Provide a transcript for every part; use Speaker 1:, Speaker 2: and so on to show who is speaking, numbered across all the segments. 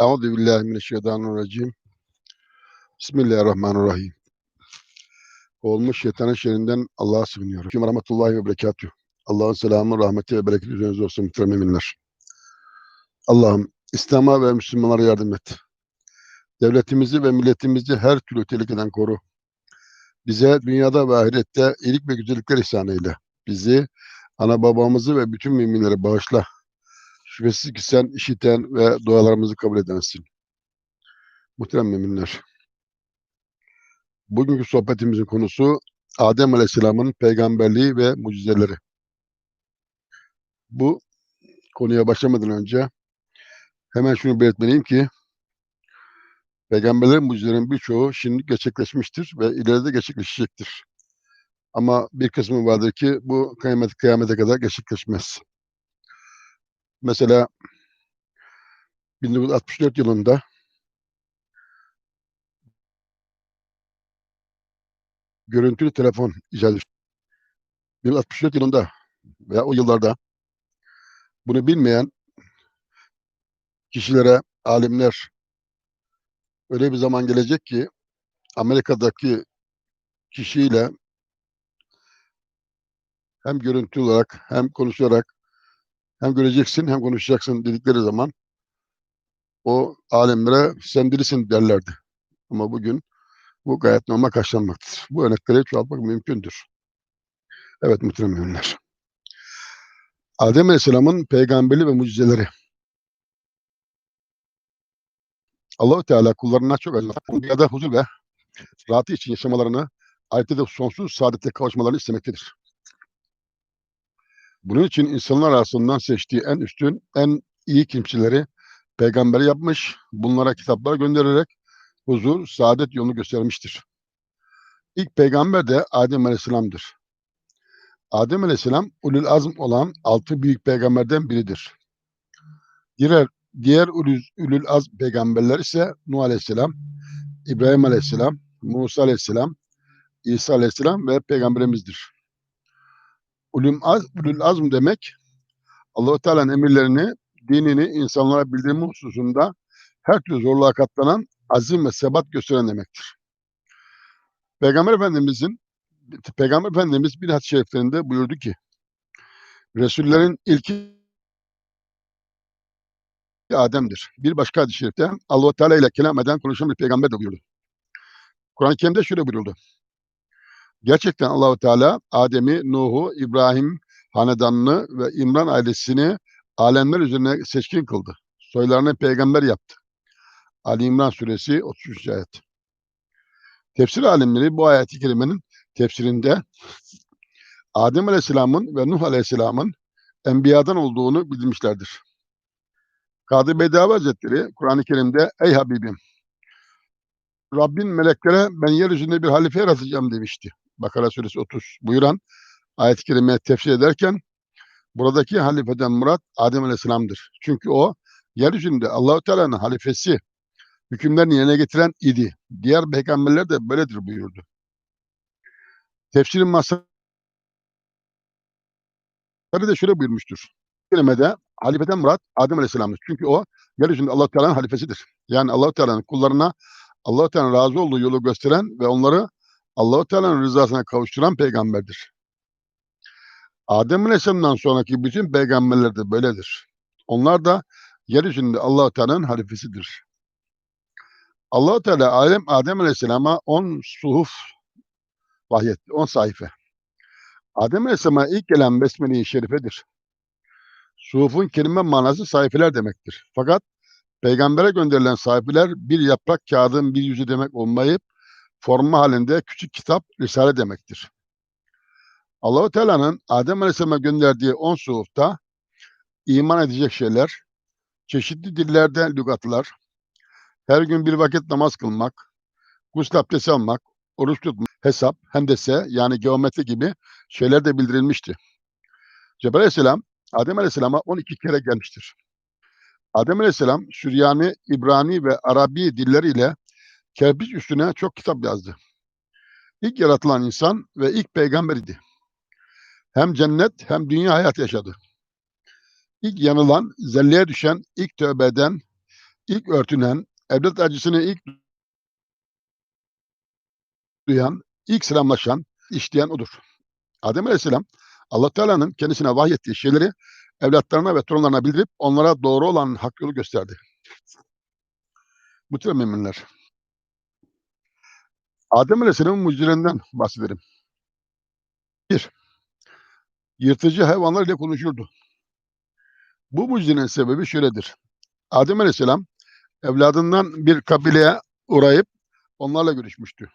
Speaker 1: Euzu billahi mineşşeytanirracim. Bismillahirrahmanirrahim. Olmuş şeytanın şerrinden Allah'a sığınıyorum. Kim rahmetullahi ve berekatühü. Allah'ın selamı, rahmeti ve bereketi üzerinize olsun muhterem müminler. Allah'ım İslam'a ve Müslümanlara yardım et. Devletimizi ve milletimizi her türlü tehlikeden koru. Bize dünyada ve ahirette iyilik ve güzellikler ihsan eyle. Bizi, ana babamızı ve bütün müminleri bağışla. Şüphesiz ki sen işiten ve dualarımızı kabul edensin. Muhterem müminler. Bugünkü sohbetimizin konusu Adem Aleyhisselam'ın peygamberliği ve mucizeleri. Bu konuya başlamadan önce hemen şunu belirtmeliyim ki peygamberlerin mucizelerin birçoğu şimdi gerçekleşmiştir ve ileride gerçekleşecektir. Ama bir kısmı vardır ki bu kıyamet, kıyamete kadar gerçekleşmez. Mesela 1964 yılında görüntülü telefon icat edilmiş. 1964 yılında veya o yıllarda bunu bilmeyen kişilere, alimler öyle bir zaman gelecek ki Amerika'daki kişiyle hem görüntü olarak hem konuşarak hem göreceksin hem konuşacaksın dedikleri zaman o alimlere sen dirisin derlerdi. Ama bugün bu gayet normal karşılanmaktadır. Bu örnekleri çoğaltmak mümkündür. Evet muhterem. Adem Aleyhisselam'ın peygamberliği ve mucizeleri. Allahu Teala kullarına çok acılar. Dünyada huzur ve rahatı için yaşamalarını, ahirette de sonsuz saadetle kavuşmalarını istemektedir. Bunun için insanlar arasından seçtiği en üstün, en iyi kimseleri peygamber yapmış, bunlara kitaplar göndererek huzur, saadet yolunu göstermiştir. İlk peygamber de Adem Aleyhisselam'dır. Adem Aleyhisselam ulul azm olan altı büyük peygamberden biridir. Diğer, diğer ulul, ulul azm peygamberler ise Nuh Aleyhisselam, İbrahim Aleyhisselam, Musa Aleyhisselam, İsa Aleyhisselam ve peygamberimizdir. Ulul, az, ulul azm demek Allah-u Teala'nın emirlerini, dinini insanlara bildirme hususunda her türlü zorluğa katlanan azim ve sebat gösteren demektir. Peygamber Efendimizin Peygamber Efendimiz bir hadis-i şeriflerinde buyurdu ki Resullerin ilki Adem'dir. Bir başka hadis-i şerifte Allah Teala ile kelam eden konuşan bir peygamber de buyurdu. Kur'an-ı Kerim'de şöyle buyuruldu. Gerçekten Allahu Teala Adem'i, Nuh'u, İbrahim hanedanını ve İmran ailesini alemler üzerine seçkin kıldı. Soylarını peygamber yaptı. Ali İmran suresi 33. ayet. Tefsir alimleri bu ayet-i kerimenin tefsirinde Adem Aleyhisselam'ın ve Nuh Aleyhisselam'ın enbiyadan olduğunu bildirmişlerdir. Kadı Bedavi Hazretleri Kur'an-ı Kerim'de ey Habibim Rabbin meleklere ben yeryüzünde bir halife yaratacağım demişti. Bakara suresi 30 buyuran ayet-i kerimeye tefsir ederken buradaki halifeden murat Adem Aleyhisselam'dır. Çünkü o yeryüzünde Allahu Teala'nın halifesi hükümlerini yerine getiren idi. Diğer peygamberler de böyledir buyurdu. Tefsirin masarı de şöyle buyurmuştur. Kelimede halifeden murat Adem Aleyhisselam'dır. Çünkü o yeryüzünde Allah Teala'nın halifesidir. Yani Allah Teala'nın kullarına Allah Teala'nın razı olduğu yolu gösteren ve onları Allah Teala'nın rızasına kavuşturan peygamberdir. Adem Aleyhisselam'dan sonraki bütün peygamberler de böyledir. Onlar da yeryüzünde Allah Teala'nın halifesidir. Allah Teala Adem Adem Aleyhisselam'a 10 suhuf vahyetti, 10 sayfa. Adem Aleyhisselam'a ilk gelen besmele-i şerifedir. Suhufun kelime manası sayfeler demektir. Fakat peygambere gönderilen sayfeler bir yaprak kağıdın bir yüzü demek olmayıp forma halinde küçük kitap, risale demektir. Allahu Teala'nın Adem Aleyhisselam'a gönderdiği 10 suhufta iman edecek şeyler, çeşitli dillerde lügatlar, her gün bir vakit namaz kılmak, gusül abdesti almak, oruç tutmak, hesap, hendese yani geometri gibi şeyler de bildirilmişti. Cebrail Aleyhisselam Adem Aleyhisselam'a 12 kere gelmiştir. Adem Aleyhisselam Süryani, İbrani ve Arabi dilleriyle kerpiç üstüne çok kitap yazdı. İlk yaratılan insan ve ilk peygamber idi. Hem cennet hem dünya hayat yaşadı. İlk yanılan, zelleye düşen, ilk tövbe eden, ilk örtünen, evlat acısını ilk duyan, ilk selamlaşan, işleyen odur. Adem Aleyhisselam, Allah Teala'nın kendisine vahyettiği şeyleri evlatlarına ve torunlarına bildirip onlara doğru olan hak yolu gösterdi. Muhterem müminler. Adem Aleyhisselam'ın mucizelerinden bahsedelim. 1. Yırtıcı hayvanlar ile konuşurdu. Bu mucizenin sebebi şöyledir. Adem Aleyhisselam evladından bir kabileye uğrayıp onlarla görüşmüştü.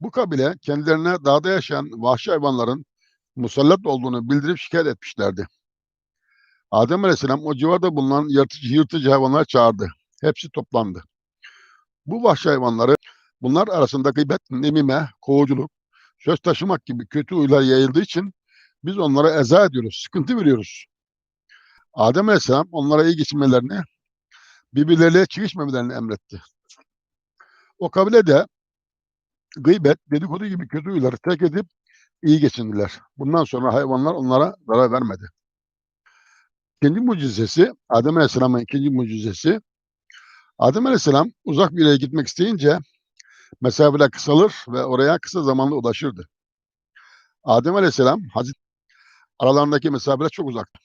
Speaker 1: Bu kabile kendilerine dağda yaşayan vahşi hayvanların musallat olduğunu bildirip şikayet etmişlerdi. Adem Aleyhisselam o civarda bulunan yırtıcı, yırtıcı hayvanları çağırdı. Hepsi toplandı. Bu vahşi hayvanları bunlar arasında gıybet, nemime, kovuculuk, söz taşımak gibi kötü huylar yayıldığı için biz onlara eza ediyoruz, sıkıntı veriyoruz. Adem Aleyhisselam onlara iyi geçinmelerini, birbirleriyle çekişmemelerini emretti. O kabile de gıybet, dedikodu gibi kötü huyları terk edip iyi geçindiler. Bundan sonra hayvanlar onlara zarar vermedi. İkinci mucizesi, Adem Aleyhisselam'ın ikinci mucizesi, Adem Aleyhisselam uzak bir yere gitmek isteyince mesafeler kısalır ve oraya kısa zamanda ulaşırdı. Adem Aleyhisselam Hazreti aralarındaki mesafeler çok uzaktı.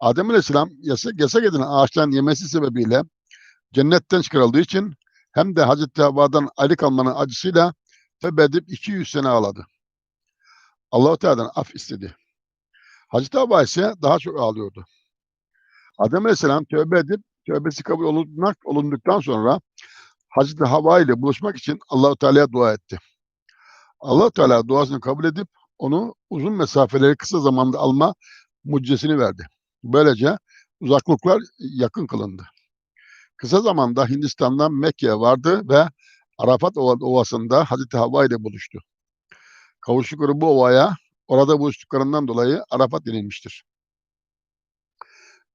Speaker 1: Adem Aleyhisselam yasak, yasak edilen ağaçtan yemesi sebebiyle cennetten çıkarıldığı için hem de Hazreti Havva'dan ayrı kalmanın acısıyla tövbe edip 200 sene ağladı. Allah-u Teala'dan af istedi. Hazreti Havva ise daha çok ağlıyordu. Adem Aleyhisselam tövbe edip tövbesi kabul olunduktan sonra Hazreti Havva ile buluşmak için Allah-u Teala'ya dua etti. Allah Teala duasını kabul edip onu uzun mesafeleri kısa zamanda alma mucizesini verdi. Böylece uzaklıklar yakın kılındı. Kısa zamanda Hindistan'dan Mekke'ye vardı ve Arafat Ovası'nda Hazreti Havva ile buluştu. Kavuştukları bu ovaya orada buluştuklarından dolayı Arafat denilmiştir.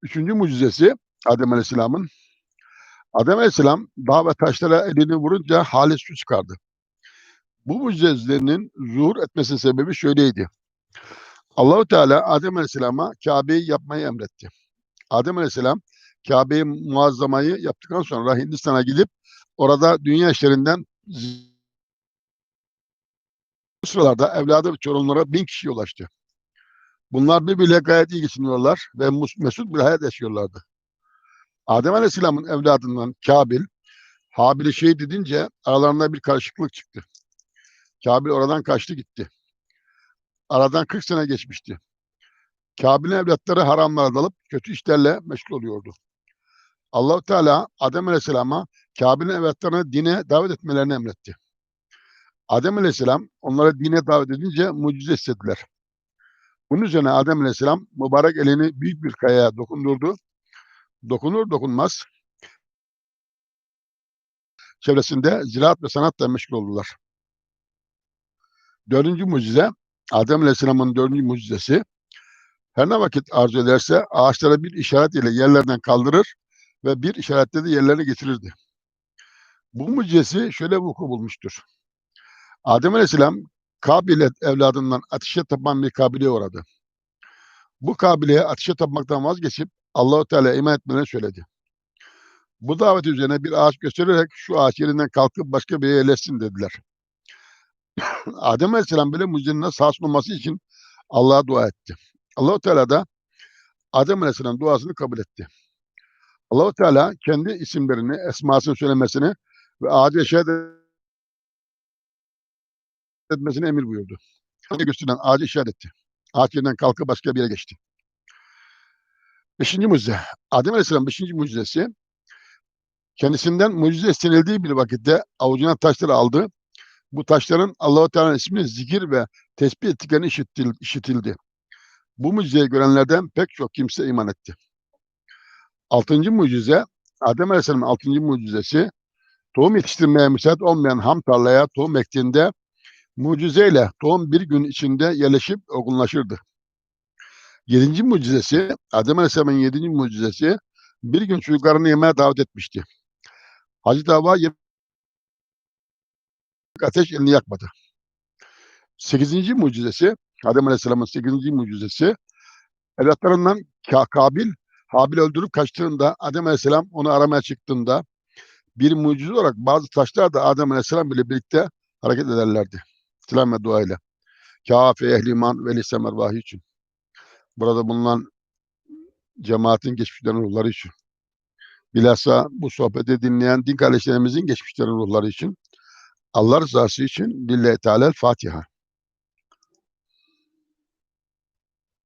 Speaker 1: Üçüncü mucizesi Adem Aleyhisselam'ın Adem Aleyhisselam dağ ve taşlara elini vurunca halis su çıkardı. Bu mucizelerinin zuhur etmesinin sebebi şöyleydi. Allahu Teala Adem Aleyhisselam'a Kabe'yi yapmayı emretti. Adem Aleyhisselam Kabe'yi muazzamayı yaptıktan sonra Hindistan'a gidip orada dünya işlerinden bu sıralarda evladı ve torunlara bin kişi ulaştı. Bunlar birbiriyle gayet iyi geçiniyorlar ve mesut bir hayat yaşıyorlardı. Adem Aleyhisselam'ın evladından Kabil, Habil'i şehit edince aralarında bir karışıklık çıktı. Kabil oradan kaçtı gitti. Aradan 40 sene geçmişti. Kabil'in evlatları haramlara dalıp kötü işlerle meşgul oluyordu. allah Teala Adem Aleyhisselam'a Kabil'in evlatlarını dine davet etmelerini emretti. Adem Aleyhisselam onlara dine davet edince mucize istediler. Bunun üzerine Adem Aleyhisselam mübarek elini büyük bir kayaya dokundurdu. Dokunur dokunmaz çevresinde ziraat ve sanatla meşgul oldular. Dördüncü mucize, Adem Aleyhisselam'ın dördüncü mucizesi, her ne vakit arzu ederse ağaçlara bir işaret ile yerlerden kaldırır ve bir işaretle de yerlerine getirirdi. Bu mucizesi şöyle vuku bulmuştur. Adem Aleyhisselam Kabil evladından ateşe tapan bir kabileye uğradı. Bu kabileye ateşe tapmaktan vazgeçip Allahu Teala iman etmelerini söyledi. Bu davet üzerine bir ağaç göstererek şu ağaç yerinden kalkıp başka bir yerleşsin dediler. Adem Aleyhisselam böyle mucizenin nasıl olması için Allah'a dua etti. Allahu Teala da Adem Aleyhisselam duasını kabul etti. Allahu Teala kendi isimlerini, esmasını söylemesini ve ağacı şehadet etmesini emir buyurdu. Gösteren ağacı işaret etti. Ağaç yerinden kalkıp başka bir yere geçti. Beşinci mucize. Adem Aleyhisselam beşinci mucizesi kendisinden mucize istenildiği bir vakitte avucuna taşları aldı. Bu taşların Allah-u Teala'nın ismini zikir ve tesbih ettiklerini işitildi. Bu mucizeyi görenlerden pek çok kimse iman etti. Altıncı mucize, Adem Aleyhisselam'ın altıncı mucizesi, tohum yetiştirmeye müsait olmayan ham tarlaya tohum ektiğinde mucizeyle tohum bir gün içinde yerleşip olgunlaşırdı. Yedinci mucizesi, Adem Aleyhisselam'ın yedinci mucizesi, bir gün çocuklarını yemeğe davet etmişti. Hazreti Havva ateş elini yakmadı. Sekizinci mucizesi, Adem Aleyhisselam'ın sekizinci mucizesi, evlatlarından Kabil, Habil öldürüp kaçtığında Adem Aleyhisselam onu aramaya çıktığında bir mucize olarak bazı taşlar da Adem Aleyhisselam ile birlikte hareket ederlerdi. Selam ve duayla. Kâfe ehli iman ve lise mervahi için. Burada bulunan cemaatin geçmişlerinin ruhları için. Bilhassa bu sohbeti dinleyen din kardeşlerimizin geçmişlerinin ruhları için. Allah rızası için Lillahi Teala Fatiha.